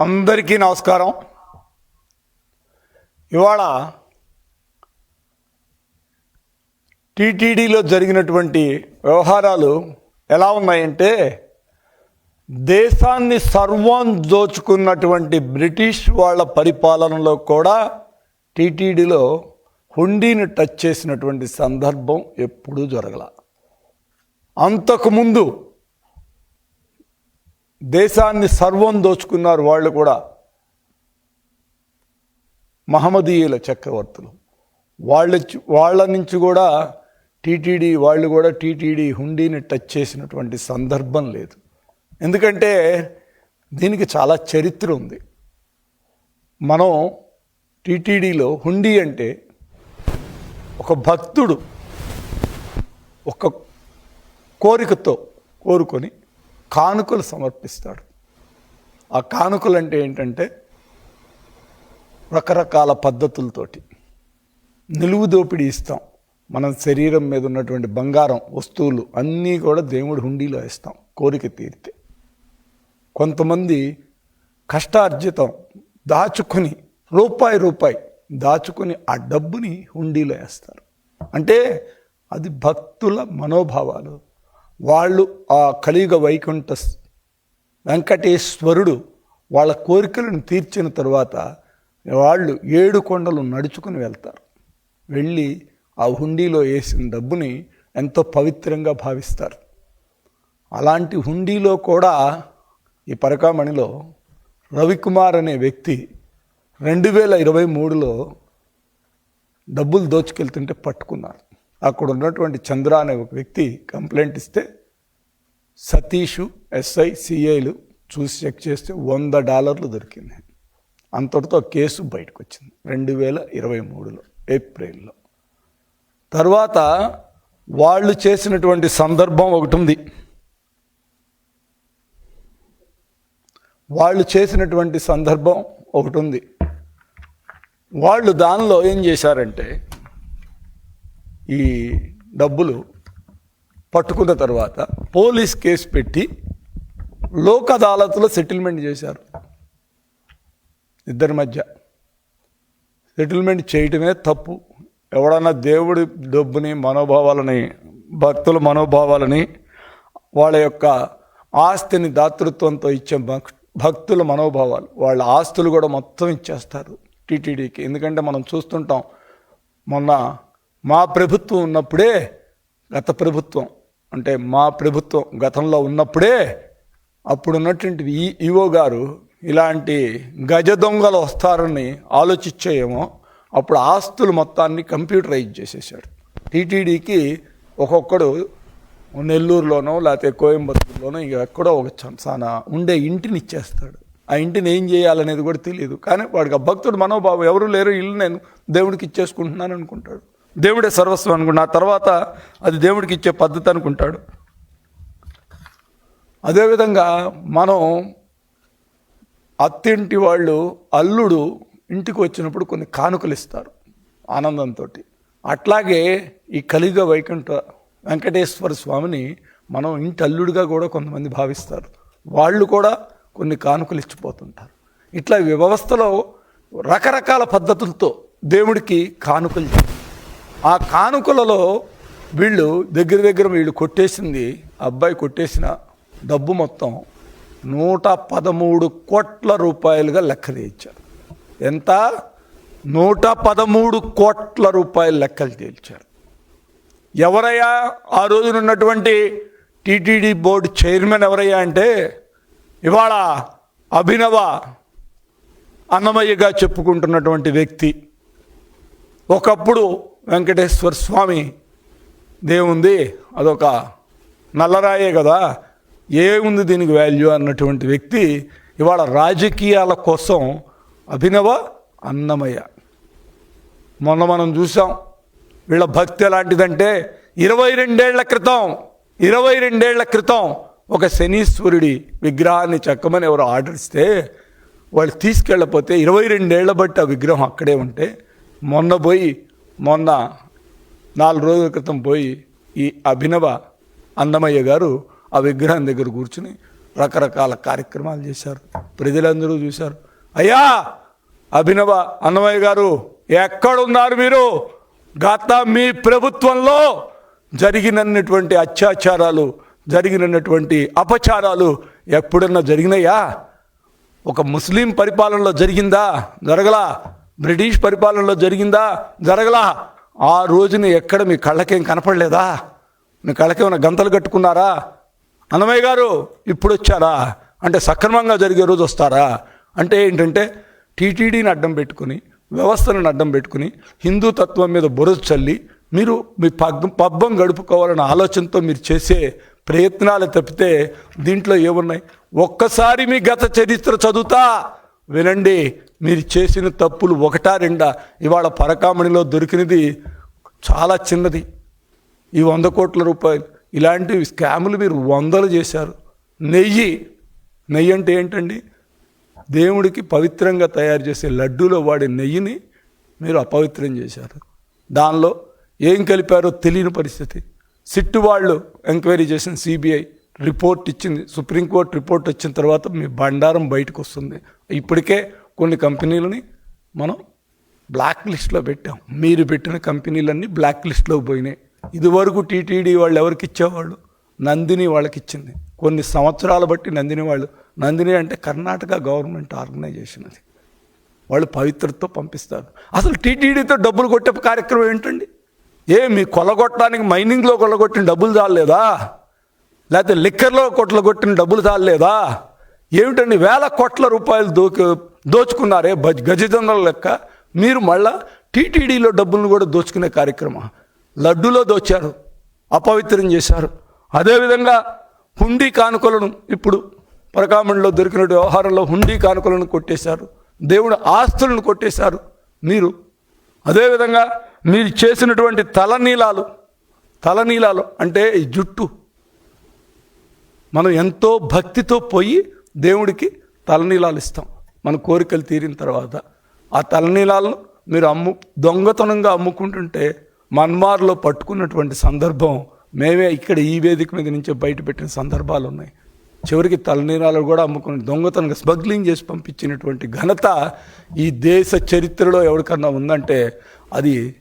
అందరికీ నమస్కారం. ఇవాళ టీటీడీలో జరిగినటువంటి వ్యవహారాలు ఎలా ఉన్నాయంటే దేశాన్ని సర్వం దోచుకున్నటువంటి బ్రిటిష్ వాళ్ళ పరిపాలనలో కూడా టీటీడీలో హుండీని టచ్ చేసినటువంటి సందర్భం ఎప్పుడూ జరగల. అంతకుముందు దేశాన్ని సర్వం దోచుకున్నారు వాళ్ళు కూడా మహమ్మదీయుల చక్రవర్తులు. వాళ్ళ వాళ్ళ నుంచి కూడా టీటీడీ వాళ్ళు కూడా టీటీడీ హుండీని టచ్ చేసినటువంటి సందర్భం లేదు. ఎందుకంటే దీనికి చాలా చరిత్ర ఉంది. మనం టీటీడీలో హుండీ అంటే ఒక భక్తుడు ఒక కోరికతో కోరుకొని కానుకలు సమర్పిస్తాడు. ఆ కానుకలు అంటే ఏంటంటే రకరకాల పద్ధతులతోటి నిలువు దోపిడీ ఇస్తాం. మన శరీరం మీద ఉన్నటువంటి బంగారం వస్తువులు అన్నీ కూడా దేవుడి హుండీలో వేస్తాం కోరిక తీరితే. కొంతమంది కష్టార్జితం దాచుకొని రూపాయి రూపాయి దాచుకొని ఆ డబ్బుని హుండీలో వేస్తారు. అంటే అది భక్తుల మనోభావాలు. వాళ్ళు ఆ కలియుగ వైకుంఠ వెంకటేశ్వరుడు వాళ్ళ కోరికలను తీర్చిన తర్వాత వాళ్ళు ఏడు కొండలు నడుచుకుని వెళ్తారు. వెళ్ళి ఆ హుండీలో వేసిన డబ్బుని ఎంతో పవిత్రంగా భావిస్తారు. అలాంటి హుండీలో కూడా ఈ పరకామణిలో రవికుమార్ అనే వ్యక్తి రెండు వేల ఇరవై మూడులో డబ్బులు దోచుకెళ్తుంటే పట్టుకున్నారు. అక్కడ ఉన్నటువంటి చంద్ర అనే ఒక వ్యక్తి కంప్లైంట్ ఇస్తే సతీషు ఎస్ఐ సిఐలు చూసి చెక్ చేస్తే వంద డాలర్లు దొరికింది. అంతటితో కేసు బయటకు వచ్చింది రెండు వేల ఇరవై మూడులో ఏప్రిల్లో. తర్వాత వాళ్ళు చేసినటువంటి సందర్భం ఒకటి ఉంది వాళ్ళు చేసినటువంటి సందర్భం ఒకటి ఉంది వాళ్ళు దానిలో ఏం చేశారంటే ఈ డబ్బులు పట్టుకున్న తర్వాత పోలీస్ కేసు పెట్టి లోక్ అదాలత్లో సెటిల్మెంట్ చేశారు. ఇద్దరి మధ్య. సెటిల్మెంట్ చేయటమే తప్పు. ఎవడన్నా దేవుడి డబ్బుని మనోభావాలని భక్తుల మనోభావాలని వాళ్ళ యొక్క ఆస్తిని దాతృత్వంతో ఇచ్చే భక్ భక్తుల మనోభావాలు వాళ్ళ ఆస్తులు కూడా మొత్తం ఇచ్చేస్తారు టీటీడీకి. ఎందుకంటే మనం చూస్తుంటాం మొన్న మా ప్రభుత్వం ఉన్నప్పుడే గత ప్రభుత్వం అంటే మా ప్రభుత్వం గతంలో ఉన్నప్పుడే అప్పుడు ఉన్నటువంటి ఈ ఈవో గారు ఇలాంటి గజ దొంగలు వస్తారని ఆలోచించేయేమో. అప్పుడు ఆస్తులు మొత్తాన్ని కంప్యూటరైజ్ చేసేసాడు టీటీడీకి ఒక్కొక్కడు నెల్లూరులోనో లేకపోతే కోయంబత్తూరులోనో ఇక ఎక్కడో ఒక చాలా ఉండే ఇంటిని ఇచ్చేస్తాడు. ఆ ఇంటిని ఏం చేయాలనేది కూడా తెలియదు కానీ వాడికి ఆ భక్తుడు మనోభావం ఎవరు లేరు ఇల్లు నేను దేవుడికి ఇచ్చేసుకుంటున్నాను అనుకుంటాడు. దేవుడే సర్వస్వం అనుకుంటా తర్వాత అది దేవుడికి ఇచ్చే పద్ధతి అనుకుంటాడు. అదేవిధంగా మనం అత్తింటి వాళ్ళు అల్లుడు ఇంటికి వచ్చినప్పుడు కొన్ని కానుకలు ఇస్తారు ఆనందంతో అట్లాగే ఈ కలియుగ వైకుంఠ వెంకటేశ్వర స్వామిని మనం ఇంటి అల్లుడిగా కూడా కొంతమంది భావిస్తారు. వాళ్ళు కూడా కొన్ని కానుకలు ఇచ్చిపోతుంటారు. ఇట్లా వ్యవస్థలో రకరకాల పద్ధతులతో దేవుడికి కానుకలు చేస్తారు. ఆ కానుకలలో వీళ్ళు దగ్గర దగ్గర వీళ్ళు కొట్టేసింది అబ్బాయి కొట్టేసిన డబ్బు మొత్తం నూట పదమూడు కోట్ల రూపాయలుగా లెక్క తేల్చారు ఎంత? నూట పదమూడు కోట్ల రూపాయలు లెక్కలు తేల్చారు ఎవరయ్యా? ఆ రోజున ఉన్నటువంటి టీటీడీ బోర్డు చైర్మన్ ఎవరయ్యా అంటే ఇవాళ అభినవ అన్నమయ్యగా చెప్పుకుంటున్నటువంటి వ్యక్తి. ఒకప్పుడు వెంకటేశ్వర స్వామి దేవుంది అదొక నల్లరాయే కదా. ఏముంది దీనికి వాల్యూ అన్నటువంటి వ్యక్తి ఇవాళ రాజకీయాల కోసం అభినవ అన్నమయ్య. మొన్న మనం చూసాం వీళ్ళ భక్తి ఎలాంటిదంటే ఇరవై రెండేళ్ళ క్రితం ఇరవై రెండేళ్ళ క్రితం ఒక శనీశ్వరుడి విగ్రహాన్ని చెక్కమని ఎవరు ఆర్డర్ ఇస్తే వాళ్ళు తీసుకెళ్ళపోతే ఇరవై రెండేళ్ళ బట్టి ఆ విగ్రహం అక్కడే ఉంటే మొన్న పోయి మొన్న నాలుగు రోజుల క్రితం పోయి ఈ అభినవ అందమయ్య గారు ఆ విగ్రహం దగ్గర కూర్చుని రకరకాల కార్యక్రమాలు చేశారు. ప్రజలందరూ చూశారు. అయ్యా! అభినవ అన్నమయ్య గారు ఎక్కడున్నారు మీరు? గత మీ ప్రభుత్వంలో జరిగినటువంటి అత్యాచారాలు జరిగినటువంటి అపచారాలు ఎప్పుడన్నా జరిగినాయా? ఒక ముస్లిం పరిపాలనలో జరిగిందా? జరగలా? బ్రిటిష్ పరిపాలనలో జరిగిందా? జరగలా. ఆ రోజున ఎక్కడ మీ కళ్ళకేం కనపడలేదా? మీ కళ్ళకేమైనా గంతలు కట్టుకున్నారా? అన్నమయ్య గారు ఇప్పుడు వచ్చారా అంటే సక్రమంగా జరిగే రోజు వస్తారా? అంటే ఏంటంటే టీటీడీని అడ్డం పెట్టుకుని వ్యవస్థలను అడ్డం పెట్టుకుని హిందూ తత్వం మీద బురద చల్లి మీరు మీ పగ్ పబ్బం గడుపుకోవాలన్న ఆలోచనతో మీరు చేసే ప్రయత్నాలు తప్పితే దీంట్లో ఏమున్నాయి? ఒక్కసారి మీ గత చరిత్ర చదువుతా. వినండి మీరు చేసిన తప్పులు ఒకటా రెండా? ఇవాళ పరకామణిలో దొరికినది చాలా చిన్నది. ఈ వంద కోట్ల రూపాయలు. ఇలాంటి స్కాములు మీరు వందలు చేశారు. నెయ్యి. నెయ్యి అంటే ఏంటండి? దేవుడికి పవిత్రంగా తయారు చేసే లడ్డూలో వాడే నెయ్యిని మీరు అపవిత్రం చేశారు. దానిలో ఏం కలిపారో తెలియని పరిస్థితి. సిట్టు వాళ్ళు ఎంక్వైరీ చేసిన సిబిఐ రిపోర్ట్ ఇచ్చింది. సుప్రీంకోర్టు రిపోర్ట్ వచ్చిన తర్వాత మీ బండారం బయటకు వస్తుంది. ఇప్పటికే కొన్ని కంపెనీలని మనం బ్లాక్ లిస్ట్లో పెట్టాం. మీరు పెట్టిన కంపెనీలన్నీ బ్లాక్ లిస్ట్లో పోయినాయి. ఇదివరకు టీటీడీ వాళ్ళు ఎవరికి ఇచ్చేవాళ్ళు? నందిని వాళ్ళకి ఇచ్చింది. కొన్ని సంవత్సరాలు బట్టి నందిని వాళ్ళు నందిని అంటే కర్ణాటక గవర్నమెంట్ ఆర్గనైజేషన్ అది. వాళ్ళు పవిత్రతో పంపిస్తారు. అసలు టీటీడీతో డబ్బులు కొట్టే కార్యక్రమం ఏంటండి? ఏ మీ కొల్లగొట్టడానికి మైనింగ్లో కొల్లగొట్టిన డబ్బులు చాలలేదా? లేకపోతే లిక్కర్లో కొట్ల కొట్టిన డబ్బులు చాలలేదా? ఏమిటండి? వేల కోట్ల రూపాయలు దూకి దోచుకున్నారే బజ్ గజదొంగల లెక్క. మీరు మళ్ళా టీటీడీలో డబ్బులను కూడా దోచుకునే కార్యక్రమం. లడ్డూలో దోచారు అపవిత్రం చేశారు. అదేవిధంగా హుండీ కానుకలను ఇప్పుడు పరకామణిలో దొరికిన వ్యవహారంలో హుండీ కానుకలను కొట్టేశారు. దేవుడు ఆస్తులను కొట్టేశారు. మీరు అదేవిధంగా మీరు చేసినటువంటి తలనీలాలు తలనీలాలు అంటే ఈ జుట్టు. మనం ఎంతో భక్తితో పోయి దేవుడికి తలనీలాలు ఇస్తాం. మన కోరికలు తీరిన తర్వాత ఆ తలనీలాలను మీరు అమ్ము దొంగతనంగా అమ్ముకుంటుంటే మన్మార్లో పట్టుకున్నటువంటి సందర్భం మేమే ఇక్కడ ఈ వేదిక మీద నుంచి బయటపెట్టిన సందర్భాలు ఉన్నాయి. చివరికి తలనీరాలు కూడా అమ్ముకుని దొంగతనంగా స్మగ్లింగ్ చేసి పంపించినటువంటి ఘనత ఈ దేశ చరిత్రలో ఎవరికన్నా ఉందంటే అది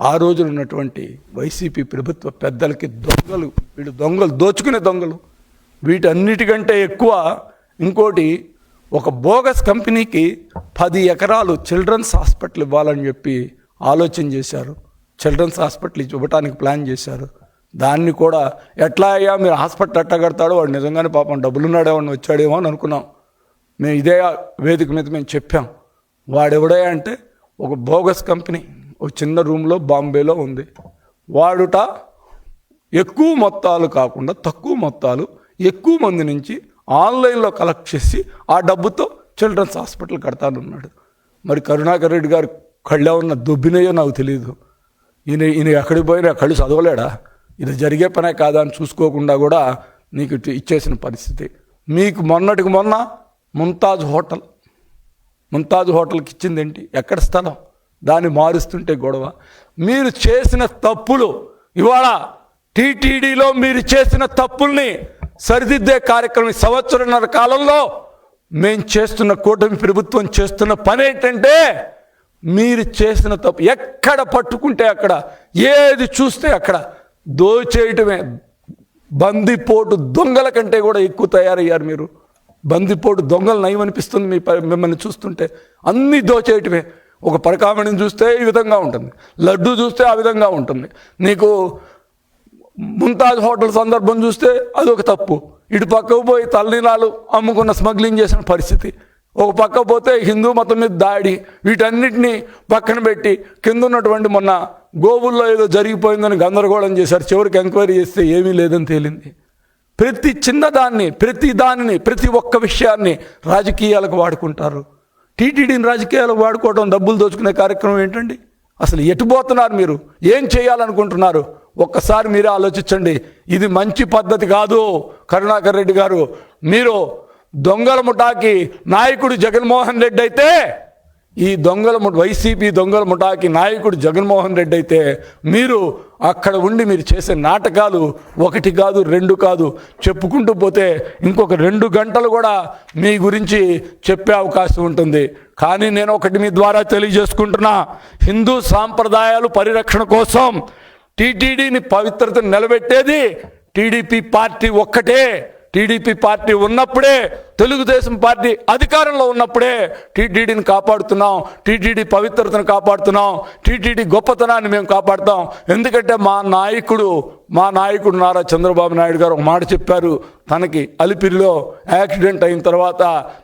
ఆ రోజున ఉన్నటువంటి వైసీపీ ప్రభుత్వ పెద్దలకి దొంగలు వీళ్ళు దొంగలు దోచుకునే దొంగలు. వీటన్నిటికంటే ఎక్కువ ఇంకోటి ఒక బోగస్ కంపెనీకి పది ఎకరాలు చిల్డ్రన్స్ హాస్పిటల్ ఇవ్వాలని చెప్పి ఆలోచన చేశారు. చిల్డ్రన్స్ హాస్పిటల్ ఇవ్వటానికి ప్లాన్ చేశారు. దాన్ని కూడా ఎట్లా అయ్యా మీరు హాస్పిటల్ ఎట్లా కడతాడో? వాడు నిజంగానే పాపం డబ్బులున్నాడేమో వచ్చాడేమో అని అనుకున్నాం. మేము ఇదే వేదిక మీద మేము చెప్పాం. వాడెవడే అంటే ఒక బోగస్ కంపెనీ ఒక చిన్న రూమ్లో బాంబేలో ఉంది. వాడుట ఎక్కువ మొత్తాలు కాకుండా తక్కువ మొత్తాలు ఎక్కువ మంది నుంచి ఆన్లైన్లో కలెక్ట్ చేసి ఆ డబ్బుతో చిల్డ్రన్స్ హాస్పిటల్ కడతానన్నాడు. మరి కరుణాకర్ రెడ్డి గారు కళ్ళే ఉన్న దొబ్బినయో నాకు తెలియదు ఈయన ఈయన ఎక్కడికి పోయినా కళ్ళు చదవలేడా? ఇది జరిగే పనే కాదా అని చూసుకోకుండా కూడా నీకు ఇచ్చేసిన పరిస్థితి. మీకు మొన్నటికి మొన్న ముంతాజ్ హోటల్ ముంతాజ్ హోటల్కి ఇచ్చింది ఏంటి? ఎక్కడ స్థలం? దాన్ని మారుస్తుంటే గొడవ. మీరు చేసిన తప్పులు ఇవాళ టీటీడీలో మీరు చేసిన తప్పుల్ని సరిదిద్దే కార్యక్రమం సంవత్సరంన్నర కాలంలో మేము చేస్తున్న కూటమి ప్రభుత్వం చేస్తున్న పని ఏంటంటే మీరు చేసిన తప్పు ఎక్కడ పట్టుకుంటే అక్కడ ఏది చూస్తే అక్కడ దోచేయటమే. బందిపోటు దొంగల కంటే కూడా ఎక్కువ తయారయ్యారు మీరు. బందిపోటు దొంగలు నయమనిపిస్తుంది మీ ప- మిమ్మల్ని చూస్తుంటే. అన్నీ దోచేయటమే. ఒక పరకామణిని చూస్తే ఈ విధంగా ఉంటుంది. లడ్డు చూస్తే ఆ విధంగా ఉంటుంది. నీకు ముంతాజ్ హోటల్ సందర్భం చూస్తే అదొక తప్పు. ఇటు పక్కకు పోయి తల్లినాలు అమ్ముకున్న స్మగ్లింగ్ చేసిన పరిస్థితి. ఒక పక్క పోతే హిందూ మతం మీద దాడి. వీటన్నిటిని పక్కన పెట్టి కింద ఉన్నటువంటి మొన్న గోవుల్లో ఏదో జరిగిపోయిందని గందరగోళం చేశారు. చివరికి ఎంక్వైరీ చేస్తే ఏమీ లేదని తేలింది. ప్రతి చిన్నదాన్ని ప్రతి దానిని ప్రతి ఒక్క విషయాన్ని రాజకీయాలకు వాడుకుంటారు. టీటీడీని రాజకీయాలకు వాడుకోవడం డబ్బులు దోచుకునే కార్యక్రమం ఏంటండి? అసలు ఎటు పోతున్నారు మీరు? ఏం చేయాలనుకుంటున్నారు? ఒక్కసారి మీరే ఆలోచించండి. ఇది మంచి పద్ధతి కాదు కరుణాకర్ రెడ్డి గారు. మీరు దొంగల ముఠాకి నాయకుడు జగన్మోహన్ రెడ్డి అయితే ఈ దొంగల వైసీపీ దొంగల ముఠాకి నాయకుడు జగన్మోహన్ రెడ్డి అయితే మీరు అక్కడ ఉండి మీరు చేసే నాటకాలు ఒకటి కాదు రెండు కాదు చెప్పుకుంటూ పోతే ఇంకొక రెండు గంటలు కూడా మీ గురించి చెప్పే అవకాశం ఉంటుంది. కానీ నేను ఒకటి మీ ద్వారా తెలియజేసుకుంటున్నా హిందూ సాంప్రదాయాలు పరిరక్షణ కోసం టీటీడీని పవిత్రతను నిలబెట్టేది టీడీపీ పార్టీ ఒక్కటే. టీడీపీ పార్టీ ఉన్నప్పుడే తెలుగుదేశం పార్టీ అధికారంలో ఉన్నప్పుడే టీటీడీని కాపాడుతున్నాం. టీటీడీ పవిత్రతను కాపాడుతున్నాం. టీటీడీ గొప్పతనాన్ని మేము కాపాడుతాం. ఎందుకంటే మా నాయకుడు మా నాయకుడు నారా చంద్రబాబు నాయుడు గారు ఒక మాట చెప్పారు. తనకి అలిపిరిలో యాక్సిడెంట్ అయిన తర్వాత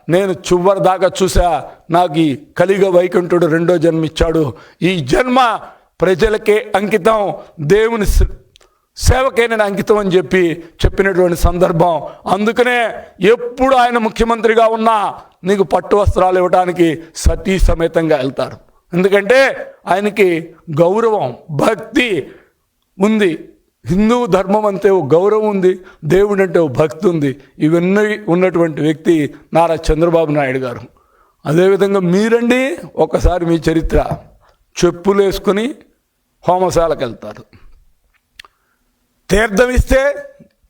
నేను చివరి దాకా చూసా నాకు ఈ కలిగ వైకుంఠుడు రెండో జన్మ ఇచ్చాడు ఈ జన్మ ప్రజలకే అంకితం దేవుని సేవకే నేను అంకితం అని చెప్పి చెప్పినటువంటి సందర్భం. అందుకనే ఎప్పుడు ఆయన ముఖ్యమంత్రిగా ఉన్నా నీకు పట్టు వస్త్రాలు ఇవ్వడానికి సతీ సమేతంగా వెళ్తారు. ఎందుకంటే ఆయనకి గౌరవం భక్తి ఉంది. హిందూ ధర్మం అంటే ఓ గౌరవం ఉంది దేవుడు అంటే ఓ భక్తి ఉంది. ఇవన్నీ ఉన్నటువంటి వ్యక్తి నారా చంద్రబాబు నాయుడు గారు. అదేవిధంగా మీరండి ఒకసారి మీ చరిత్ర. చెప్పులు వేసుకొని హోమశాలకు వెళ్తారు. తీర్థం ఇస్తే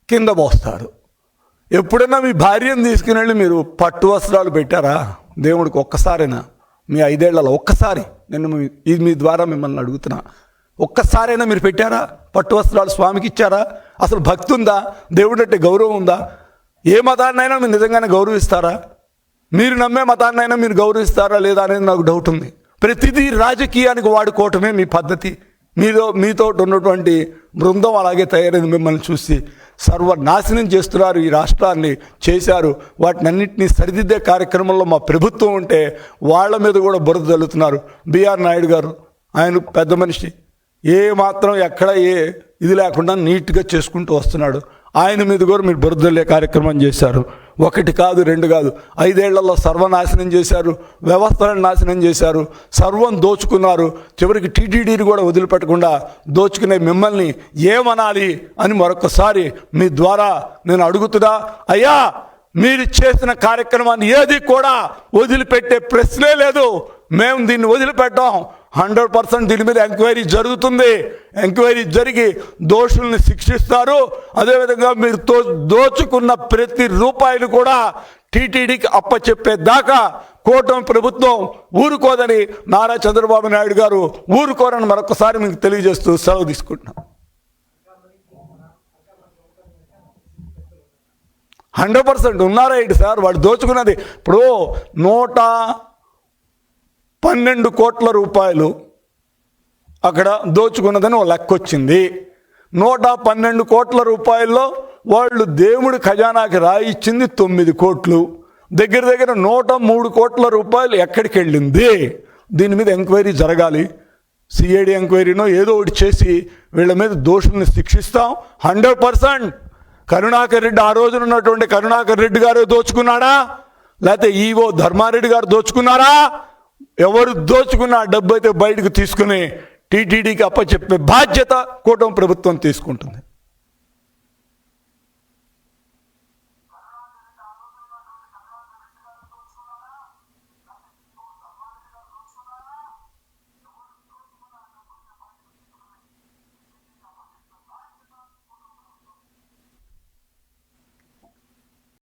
కింద పోస్తారు. ఎప్పుడైనా మీ భార్యను తీసుకుని వెళ్ళి మీరు పట్టు వస్త్రాలు పెట్టారా? దేవుడికి ఒక్కసారైనా మీ ఐదేళ్ళలో ఒక్కసారి నేను ఇది మీ ద్వారా మిమ్మల్ని అడుగుతున్నా. ఒక్కసారైనా మీరు పెట్టారా? పట్టు వస్త్రాలు స్వామికి ఇచ్చారా? అసలు భక్తి ఉందా? దేవుడు అంటే గౌరవం ఉందా? ఏ మతాన్నైనా మీరు నిజంగానే గౌరవిస్తారా? మీరు నమ్మే మతాన్నైనా మీరు గౌరవిస్తారా లేదా అనేది నాకు డౌట్ ఉంది. ప్రతిదీ రాజకీయానికి వాడుకోవటమే మీ పద్ధతి. మీతో మీతో ఉన్నటువంటి బృందం అలాగే తయారైంది మిమ్మల్ని చూసి. సర్వనాశనం చేస్తున్నారు ఈ రాష్ట్రాన్ని చేశారు. వాటిని అన్నింటినీ సరిదిద్దే కార్యక్రమంలో మా ప్రభుత్వం ఉంటే వాళ్ళ మీద కూడా బురద జల్లుతున్నారు. బిఆర్ నాయుడు గారు ఆయన పెద్ద మనిషి. ఏ మాత్రం ఎక్కడ ఏ ఇది లేకుండా నీట్గా చేసుకుంటూ వస్తున్నాడు. ఆయన మీద కూడా మీరు బురదల్లే కార్యక్రమం చేశారు. ఒకటి కాదు రెండు కాదు. ఐదేళ్ళలో సర్వనాశనం చేశారు వ్యవస్థలను నాశనం చేశారు సర్వం దోచుకున్నారు. చివరికి టీటీడీని కూడా వదిలిపెట్టకుండా దోచుకునే మిమ్మల్ని ఏమనాలి అని మరొకసారి మీ ద్వారా నేను అడుగుతున్నా. అయ్యా మీరు చేసిన కార్యక్రమాన్ని ఏది కూడా వదిలిపెట్టే ప్రశ్నే లేదు. మేము దీన్ని వదిలిపెట్టాం. హండ్రెడ్ పర్సెంట్ దీని మీద ఎంక్వైరీ జరుగుతుంది. ఎంక్వైరీ జరిగి దోషుల్ని శిక్షిస్తారు. అదేవిధంగా మీరు తో దోచుకున్న ప్రతి రూపాయలు కూడా టీటీడీకి అప్పచెప్పే దాకా కూటమి ప్రభుత్వం ఊరుకోదని నారా చంద్రబాబు నాయుడు గారు ఊరుకోరని మరొకసారి మీకు తెలియజేస్తూ సెలవు తీసుకుంటున్నాం. హండ్రెడ్ పర్సెంట్ ఉన్నారా ఏంటి సార్? వాడు దోచుకున్నది. ఇప్పుడు నూట పన్నెండు కోట్ల రూపాయలు అక్కడ దోచుకున్నదని ఒక లెక్క వచ్చింది నూట పన్నెండు కోట్ల రూపాయల్లో వాళ్ళు దేవుడి ఖజానాకి రాయిచ్చింది తొమ్మిది కోట్లు. దగ్గర దగ్గర నూట మూడు కోట్ల రూపాయలు ఎక్కడికి వెళ్ళింది దీని మీద ఎంక్వైరీ జరగాలి. సిఐడి ఎంక్వైరీనో ఏదో ఒకటి చేసి వీళ్ళ మీద దోషుల్ని శిక్షిస్తాం. Hundred percent. కరుణాకర్ రెడ్డి ఆ రోజున ఉన్నటువంటి కరుణాకర్ రెడ్డి గారు దోచుకున్నాడా? లేకపోతే ఈవో ధర్మారెడ్డి గారు దోచుకున్నారా? ఎవరు దోచుకున్న ఆ డబ్బు అయితే బయటకు తీసుకుని టీటీడీకి అప్పచెప్పే బాధ్యత కూటమి ప్రభుత్వం తీసుకుంటుంది.